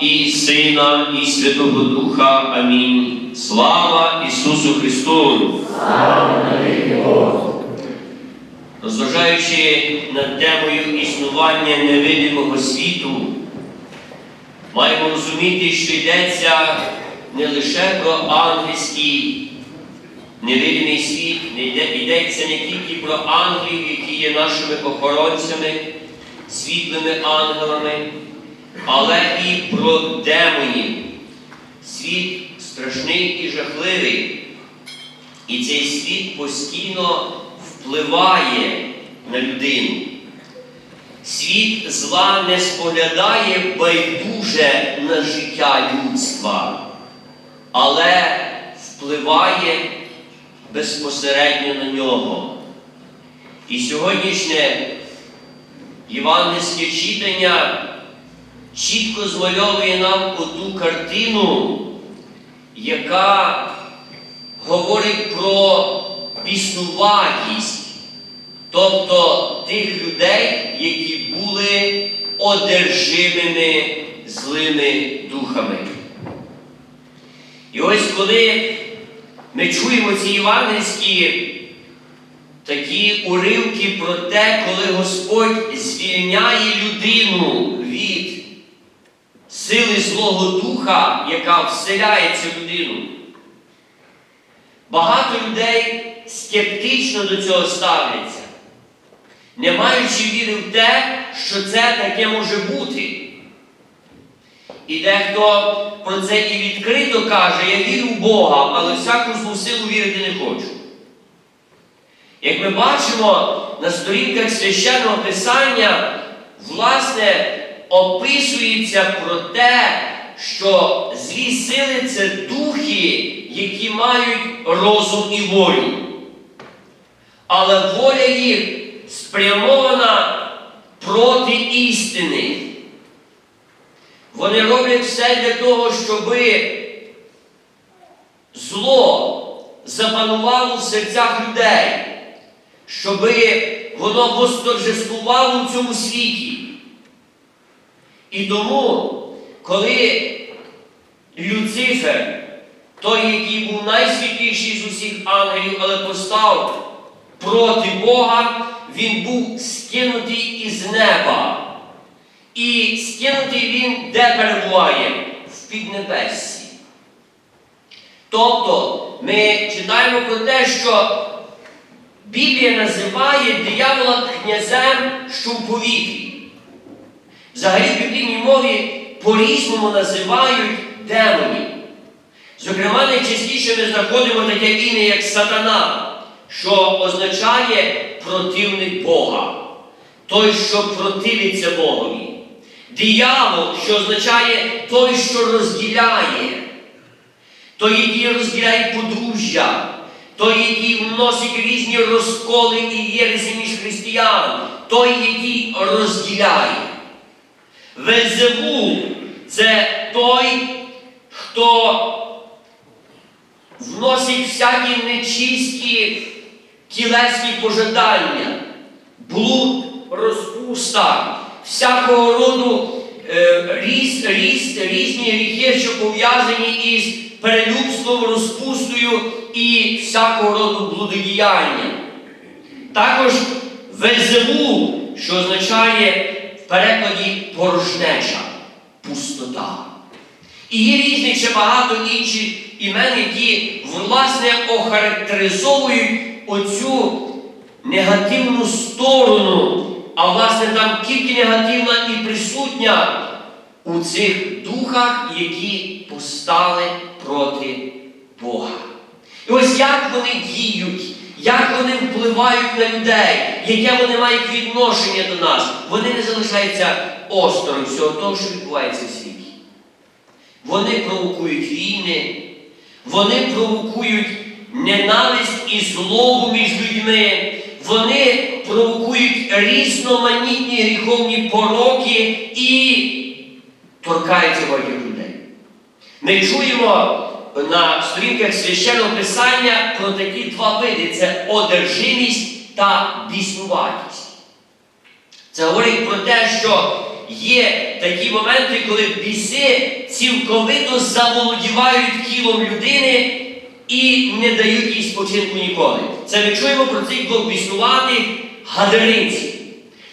і Сина, і Святого Духа. Амінь. Слава Ісусу Христу! Розважаючи над темою існування невидимого світу, маємо розуміти, що йдеться не лише про ангельський невидимий світ, йдеться не тільки про ангелів, які є нашими охоронцями, світлими ангелами, але і про демонів. Світ страшний і жахливий. І цей світ постійно впливає на людину. Світ зла не споглядає байдуже на життя людства, але впливає безпосередньо на нього. І сьогоднішнє євангельське читання чітко змальовує нам оту картину, яка говорить про біснуватість, тобто тих людей, які були одержимими злими духами. І ось коли ми чуємо ці євангельські такі уривки про те, коли Господь звільняє людину сили Злого Духа, яка вселяється в людину. Багато людей скептично до цього ставляться, не маючи віри в те, що це таке може бути. І дехто про це і відкрито каже, я вірю в Бога, але всяку злу силу вірити не хочу. Як ми бачимо на сторінках священного Писання, власне, описується про те, що злі сили це духи, які мають розум і волю. Але воля їх спрямована проти істини. Вони роблять все для того, щоб зло запанувало в серцях людей, щоб воно восторжествувало в цьому світі. І тому, коли Люцифер, той, який був найсвітліший з усіх ангелів, але постав проти Бога, він був скинутий із неба. І скинутий він де перебуває? В піднебессі. Тобто ми читаємо про те, що Біблія називає диявола князем, що в повітрі. Взагалі в біблійній мові по-різному називають демонів. Зокрема, найчастіше ми знаходимо таке ім'я, як сатана, що означає противник Бога, той, що противиться Богові. Диявол, що означає той, що розділяє, той, який розділяє подружжя, той, який вносить різні розколи і єресі між християн, той, який розділяє. Вельзевул це той, хто вносить всякі нечисті тілесні пожадання, блуд, розпуста, всякого роду е, різ, різ, різні гріхи, що пов'язані із перелюбством, розпустою і всякого роду блудодіяння. Також везеву, що означає перекладі порожнеча, пустота. І є різні ще багато інших імен, які власне охарактеризовують оцю негативну сторону, а власне там тільки негативна і присутня у цих духах, які постали проти Бога. І ось як вони діють, як вони впливають на людей, яке вони мають відношення до нас, вони не залишаються осторонь всього того, що відбувається в світі. Вони провокують війни, вони провокують ненависть і злобу між людьми, вони провокують різноманітні гріховні пороки і торкаються багатьох людей. Ми чуємо на сторінках священного писання про такі два види: це одержимість та біснуватість. Це говорить про те, що є такі моменти, коли біси цілковито заволодівають тілом людини і не дають їй спочинку ніколи. Це ми чуємо про цих двох біснуватих гадаринців.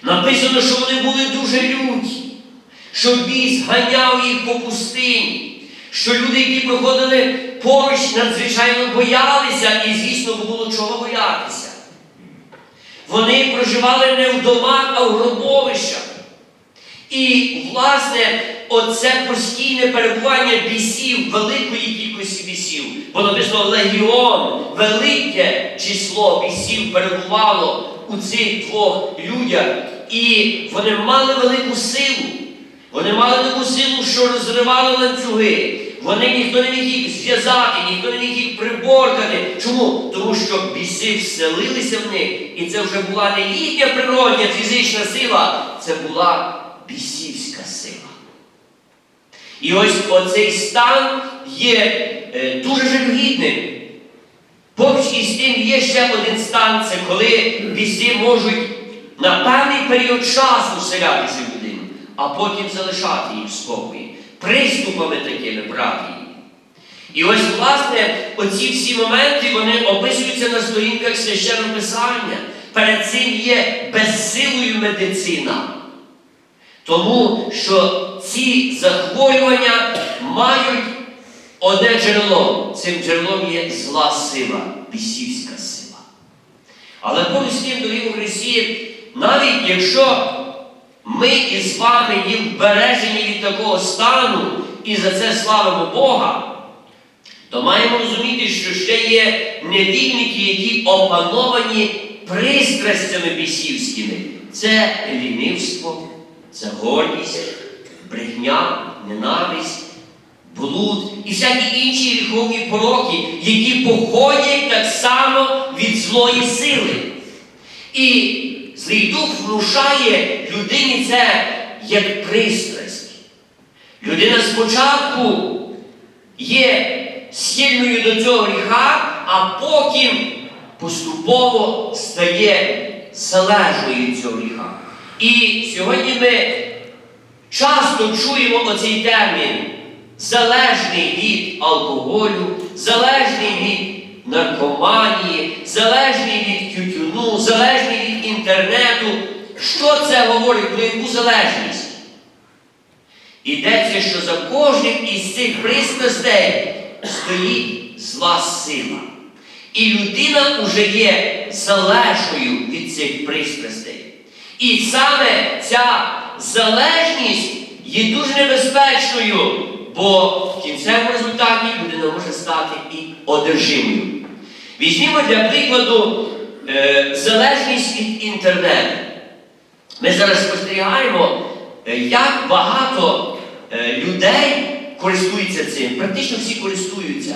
Написано, що вони були дуже люті, що біс ганяв їх по пустині, що люди, які проходили поруч, надзвичайно боялися, і, звісно, було чого боятися. Вони проживали не в домах, а в гробовищах. І, власне, оце постійне перебування бісів, великої кількості бісів, бо написано легіон, велике число бісів перебувало у цих двох людях, і вони мали велику силу. Вони мали таку силу, що розривали ланцюги. Вони ніхто не міг їх зв'язати, ніхто не міг їх приборкати. Чому? Тому що біси вселилися в них, і це вже була не їхня природня фізична сила, це була бісівська сила. І ось оцей стан є е, дуже жалюгідним. Поруч із тим є ще один стан, це коли біси можуть на певний період часу вселятися в людину, а потім залишати її в спокої, приступами такими брати. І ось, власне, оці всі моменти вони описуються на сторінках священного писання. Перед цим є безсилою медицина. Тому що ці захворювання мають одне джерело. Цим джерелом є зла сила, бісівська сила. Але поруч з тим, дорогі Христі, навіть якщо ми із вами є вбережені від такого стану і за це славимо Бога, то маємо розуміти, що ще є невільники, які опановані пристрастями бісівськими. Це лінивство, це гордість, брехня, ненависть, блуд і всякі інші гріховні пороки, які походять так само від злої сили. І злий дух внушає людині це як пристрасть. Людина спочатку є схильною до цього гріха, а потім поступово стає залежною цього гріха. І сьогодні ми часто чуємо оцей термін залежний від алкоголю, залежний від наркоманії, залежний від тютюну, залежний від інтернету. Що це говорить про яку залежність? Йдеться, що за кожним із цих пристрастей стоїть зла сила. І людина вже є залежною від цих пристрастей. І саме ця залежність є дуже небезпечною, бо в кінцевому результаті людина може стати і одержимою. Візьмімо для прикладу е, залежність від інтернету. Ми зараз спостерігаємо, е, як багато е, людей користуються цим. Практично всі користуються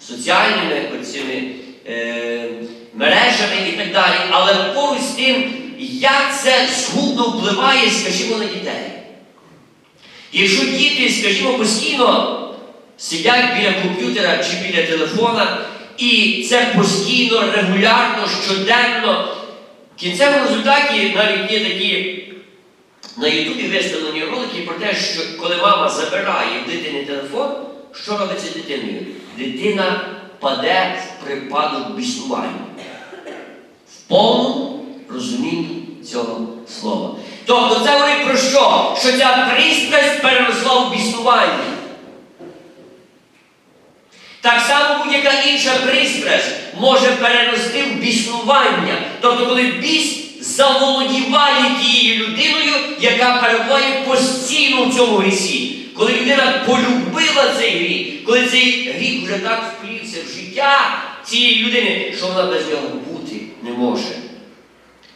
соціальними оцими, е, мережами і так далі. Але поруч з тим, як це згубно впливає, скажімо, на дітей. Якщо діти, скажімо, постійно сидять біля комп'ютера чи біля телефона, і це постійно, регулярно, щоденно, в кінцевому результаті навіть є такі на Ютубі виставлені ролики про те, що коли мама забирає в дитини телефон, що робиться дитиною? Дитина паде в припадок біснування. В повному розумінні цього слова. Тобто це говорить про що? Що ця пристрасть переросла в біснування. Так само будь-яка інша пристрасть може перерости в біснування. Тобто, коли біс заволодіває тією людиною, яка перебуває постійно в цьому грісі. Коли людина полюбила цей гріх, коли цей гріх вже так вплівся в життя цієї людини, що вона без нього бути не може.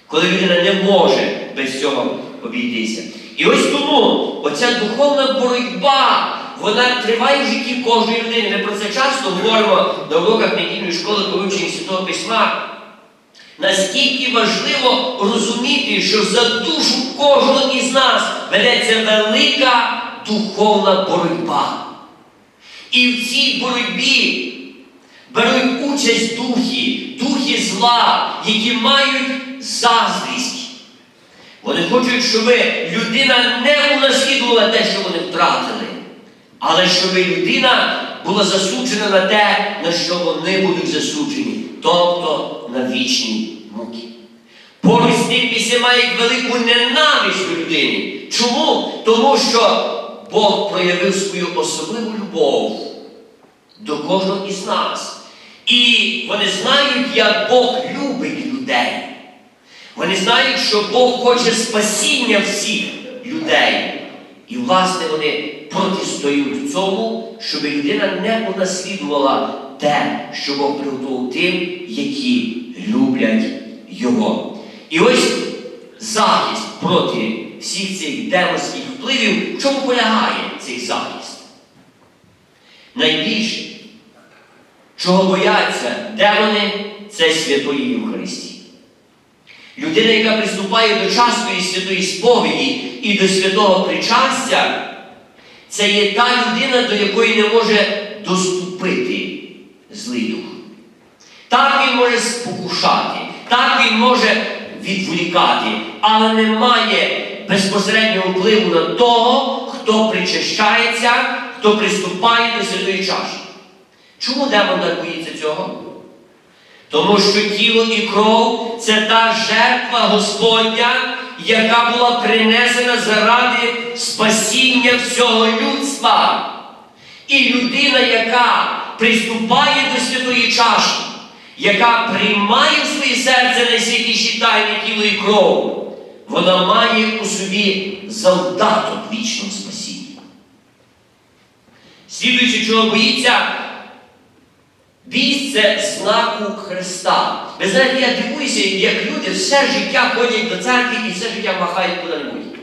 Коли людина не може без цього обійтися. І ось тому оця духовна боротьба, вона триває в житті кожної людини. Ми про це часто говоримо на уроках недільної школи по вивченні Святого Письма. Наскільки важливо розуміти, що за душу кожного із нас ведеться велика духовна боротьба. І в цій боротьбі беруть участь духи, духи зла, які мають заздрість, Вони хочуть, щоб людина не унаслідувала те, що вони втратили, але щоб людина була засуджена на те, на що вони будуть засуджені, тобто на вічні муки. Поруч з тим після мають велику ненависть до людини. Чому? Тому що Бог проявив свою особливу любов до кожного із нас. І вони знають, як Бог любить людей. Вони знають, що Бог хоче спасіння всіх людей. І, власне, вони протистоють цьому, щоб людина не унаслідувала те, що Бог приготував тим, які люблять Його. І ось захист проти всіх цих демонських впливів, в чому полягає цей захист? Найбільше, чого бояться демони, це святої Євхаристії. Людина, яка приступає до частої святої сповіді і до святого причастя, це є та людина, до якої не може доступити злий дух. Так він може спокушати, так він може відволікати, але не має безпосереднього впливу на того, хто причащається, хто приступає до святої чаші. Чому демон так боїться цього? Тому що тіло і кров це та жертва Господня, яка була принесена заради спасіння всього людства. І людина, яка приступає до святої чаші, яка приймає в своє серце найсвятіші тайни тіло і кров, вона має у собі завдаток вічного спасіння. Слідуючи, чого боїться, Це знаку Христа. Ви знаєте, я дивуюся, як люди все життя ходять до церкви і все життя махають куди-небудь.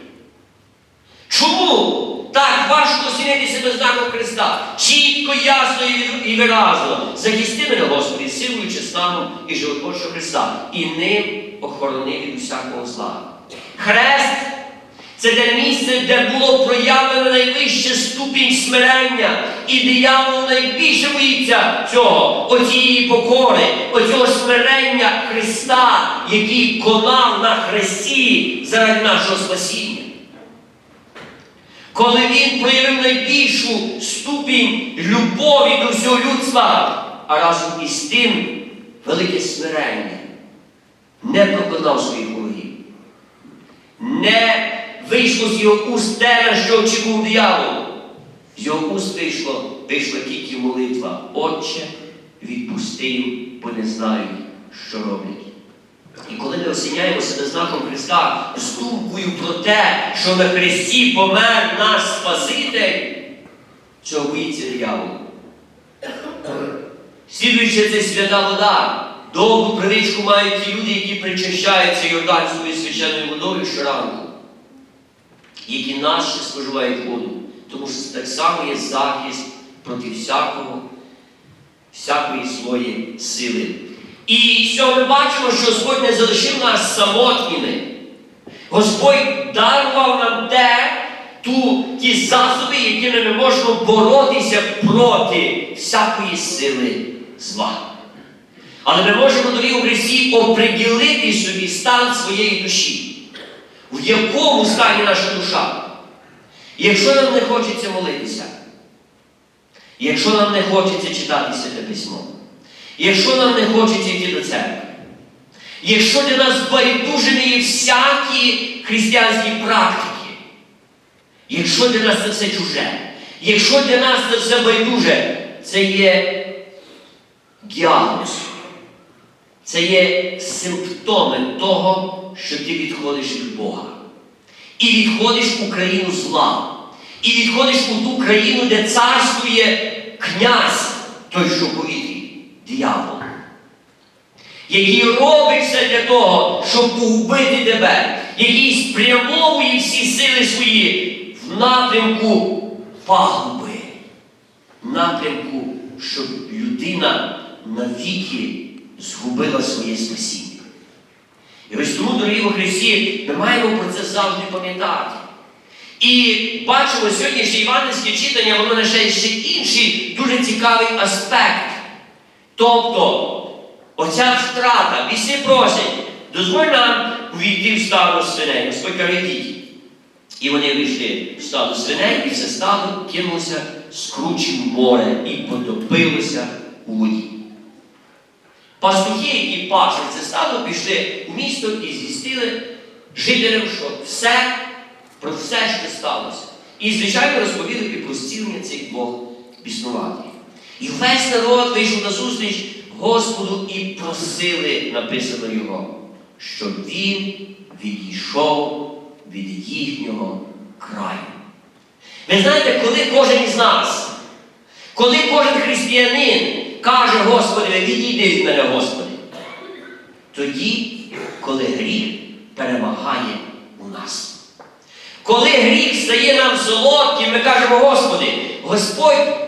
Чому так важко осінити себе знаком Христа? Чітко, ясно і виразно. Захисти мене, Господи, силою честаном і животворчого Христа, і ним охорони від усякого зла. Хрест це те місце, де було проявлено найвище ступінь смирення. І диявол найбільше боїться цього, оцієї покори, оцього смирення Христа, який конав на хресті заради нашого спасіння. Коли він проявив найбільшу ступінь любові до всього людства, а разом із тим велике смирення, не проклинав своїх ворогів, не вийшло з його уст те, на що очікував диявол. З його уст вийшло, вийшла тільки молитва. Отче, відпусти бо не знають, що роблять. І коли ми осіняємо себе знаком Христа з думкою про те, що на Христі помер наш Спаситель, цього боїться диявол. Слідуючи це свята вода, довгу привичку мають ті люди, які причащаються Йорданською священною водою щоранку, які наші споживають воду, тому що так само є захист проти всякого, всякої своєї сили. І що ми бачимо, що Господь не залишив нас самотніми. Господь дарував нам те, ту, ті засоби, якими ми можемо боротися проти всякої сили зла. Але ми можемо дорогі у Христі оприділити собі стан своєї душі. В якому стані наша душа? Якщо нам не хочеться молитися, якщо нам не хочеться читати Святе Письмо, якщо нам не хочеться йти до церкви, якщо для нас байдужими є всякі християнські практики, якщо для нас це все чуже, якщо для нас це все байдуже, це є діагноз, це є симптоми того, що ти відходиш від Бога. І відходиш у країну зла. І відходиш у ту країну, де царствує князь, той, що повітрі, диявол, який робить все для того, щоб погубити тебе, який спрямовує всі сили свої в напрямку пагуби, в напрямку, щоб людина навіки згубила своє спасіння. І ось тому, дорогі во Христі, ми маємо про це завжди пам'ятати. І бачимо сьогоднішнє івангельське читання, воно несе ще інший дуже цікавий аспект. Тобто, оця втрата, віси просять, дозволь нам увійти в стадо свиней. Господь каже. І вони вийшли в стадо свиней, і все стадо кинулося з кручі море і потопилося у воді. Пастухи, які пасли це стадо, пішли в місто і звістили жителям, що все, про все, що сталося. І, звичайно, розповіли про зцілення цих двох біснуватих. І весь народ вийшов на зустріч Господу і просили, написано його, щоб він відійшов від їхнього краю. Ви знаєте, коли кожен із нас, коли кожен християнин каже, Господи, відійди від мене, Господи, тоді, коли гріх перемагає у нас. Коли гріх стає нам солодким, ми кажемо, Господи, Господь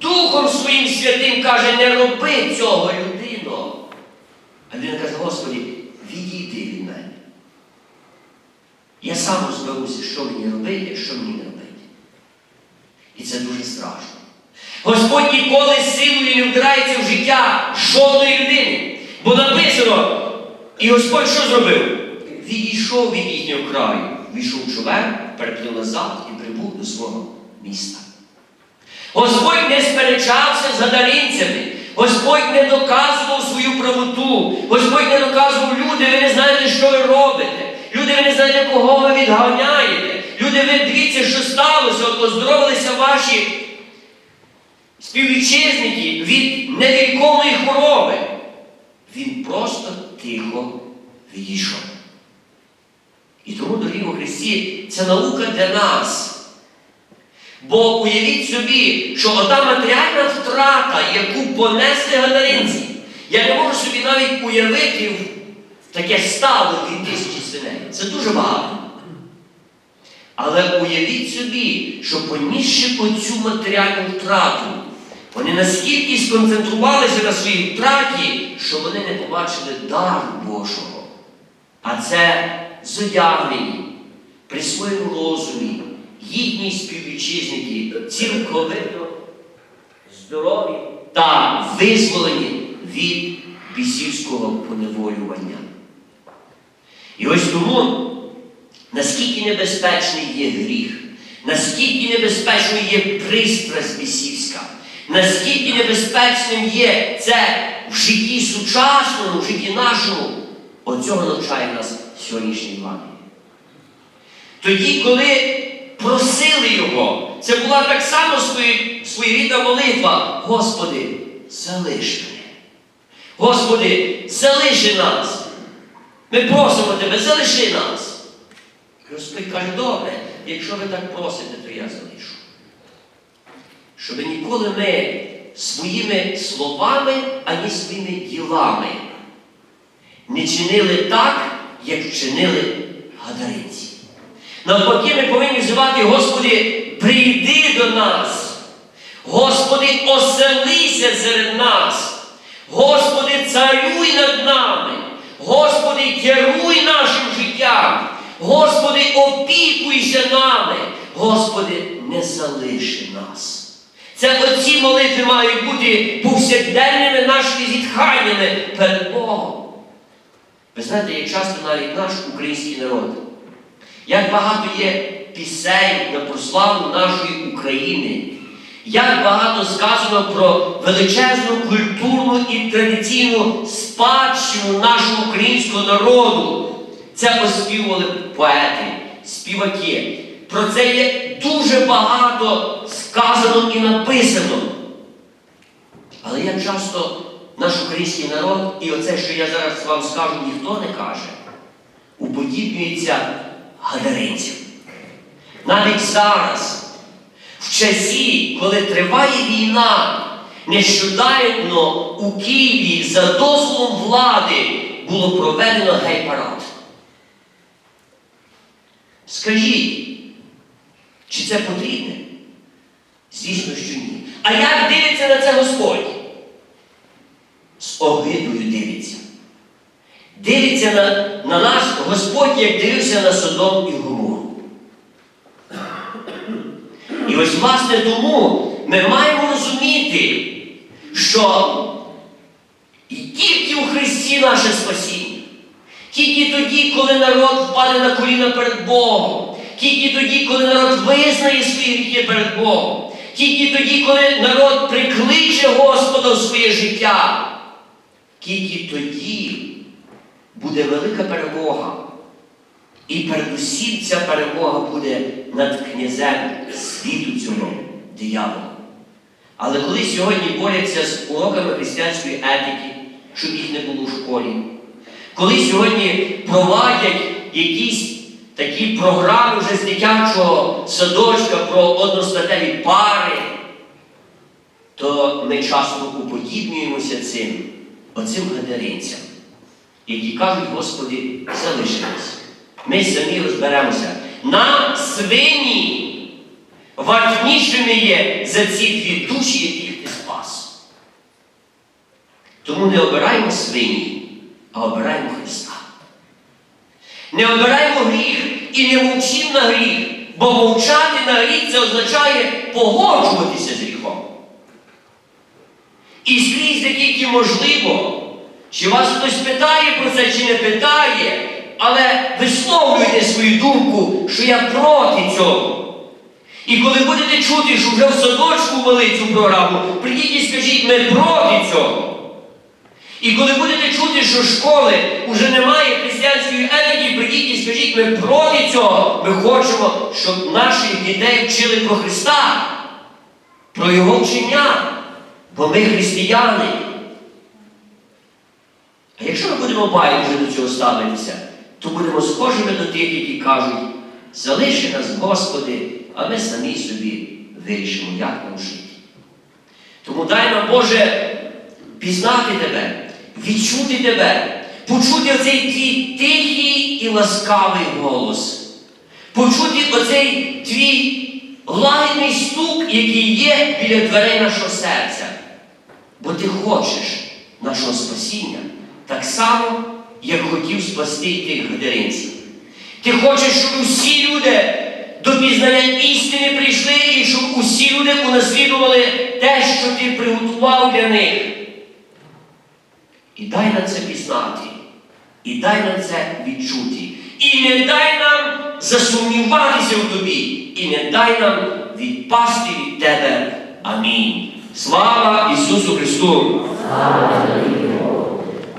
Духом своїм святим каже, не роби цього людино. А людина каже, Господи, відійди від мене. Я сам розберуся, що мені робити, що мені не робити. І це дуже страшно. Господь ніколи силою не вдирається в життя жодної людини. Бо написано, і Господь що зробив? Відійшов від їхнього краю, війшов човен, переплив назад і прибув до свого міста. Господь не сперечався з гадаринцями. Господь не доказував свою правоту. Господь не доказував люди, ви не знаєте, що ви робите. Люди, ви не знаєте, кого ви відганяєте. Люди, ви дивіться, що сталося, оздоровилися ваші співвітчизники від невілковної хвороби. Він просто тихо відійшов. І тому, дорогі у Христі, це наука для нас. Бо уявіть собі, що ота матеріальна втрата, яку понесли гадаринці, я не можу собі навіть уявити таке стало від тисячі свиней. Це дуже багато. Але уявіть собі, що понісши оцю матеріальну втрату, вони наскільки сконцентрувалися на своїй втраті, що вони не побачили дару Божого. А це зодягнені при своєму розумі, гідні співвітчизники, цілковито здорові та визволені від бісівського поневолювання. І ось тому, наскільки небезпечний є гріх, наскільки небезпечною є пристрасть бісівська, наскільки небезпечним є це в житті сучасному, в житті нашому, оцього навчає нас сьогоднішній Іван. Тоді, коли просили його, це була так само своєрідна молитва. Господи, залиш мене. Господи, залиши нас. Ми просимо Тебе, залиши нас. Господь каже, добре, якщо ви так просите, то я залишу. Щоб ніколи ми своїми словами, ані своїми ділами не чинили так, як вчинили гадаринці. Навпаки, ми повинні взивати, Господи, прийди до нас. Господи, оселися серед нас. Господи, царюй над нами. Господи, керуй нашим життям. Господи, опікуйся нами. Господи, не залиши нас. Це оці молитви мають бути повсякденними нашими зітханнями перед Богом. Ви знаєте, як часто навіть наш український народ, як багато є пісень на прославу нашої України, як багато сказано про величезну культурну і традиційну спадщину нашого українського народу. Це оспівували поети, співаки. Про це є дуже багато сказано і написано. Але як часто наш український народ, і оце, що я зараз вам скажу, ніхто не каже, уподібнюється гадаринцям. Навіть зараз, в часі, коли триває війна, нещодавно у Києві за дозволом влади було проведено гей-парад. Скажіть, чи це потрібне? Звісно, що ні. А як дивиться на це Господь? З огидою дивиться. Дивиться на, на нас Господь, як дивився на Содом і Гомору. І ось, власне, тому ми маємо розуміти, що і тільки у Христі наше спасіння, Тільки тоді, коли народ впаде на коліна перед Богом. Тільки тоді, коли народ визнає свої гріхи перед Богом. Тільки тоді, коли народ прикличе Господа в своє життя. Тільки тоді буде велика перемога. І передусім ця перемога буде над князем світу цього диявола. Але коли сьогодні борються з уроками християнської етики, щоб їх не було в школі, коли сьогодні провадять якісь такі програми вже з дитячого садочка про одностатеві пари, то ми часто уподібнюємося цим, оцим гадаринцям, які кажуть, Господи, залиши нас. Ми самі розберемося. Нам свині вартнішими є за ці дві душі, яких ти спас. Тому не обираємо свині, а обираємо Христа. Не обираємо гріх і не мовчимо на гріх, бо мовчати на гріх це означає погоджуватися з гріхом. І скрізь тільки можливо, чи вас хтось питає про це, чи не питає, але висловлюйте свою думку, що я проти цього. І коли будете чути, що вже в садочку ввели цю програму, прийдіть і скажіть, ми проти цього. І коли будете чути, що школи вже немає християнської етики, прийдіть і скажіть, ми проти цього. Ми хочемо, щоб наших дітей вчили про Христа, про Його вчення. Бо ми християни. А якщо ми будемо байдуже до цього ставитися, то будемо схожими до тих, які кажуть, залиши нас, Господи, а ми самі собі вирішимо, як нам жити. Тому дай нам, Боже, пізнати Тебе, відчути Тебе, почути оцей твій тихий і ласкавий голос, почути оцей твій лагідний стук, який є біля дверей нашого серця. Бо ти хочеш нашого спасіння так само, як хотів спасти тих гадаринців. Ти хочеш, щоб усі люди до пізнання істини прийшли, і щоб усі люди унаслідували те, що ти приготував для них. І дай нам це пізнати, і дай нам це відчути. І не дай нам засумніватися в тобі, і не дай нам відпасти від тебе. Амінь. Слава Ісусу Христу! Слава тобі,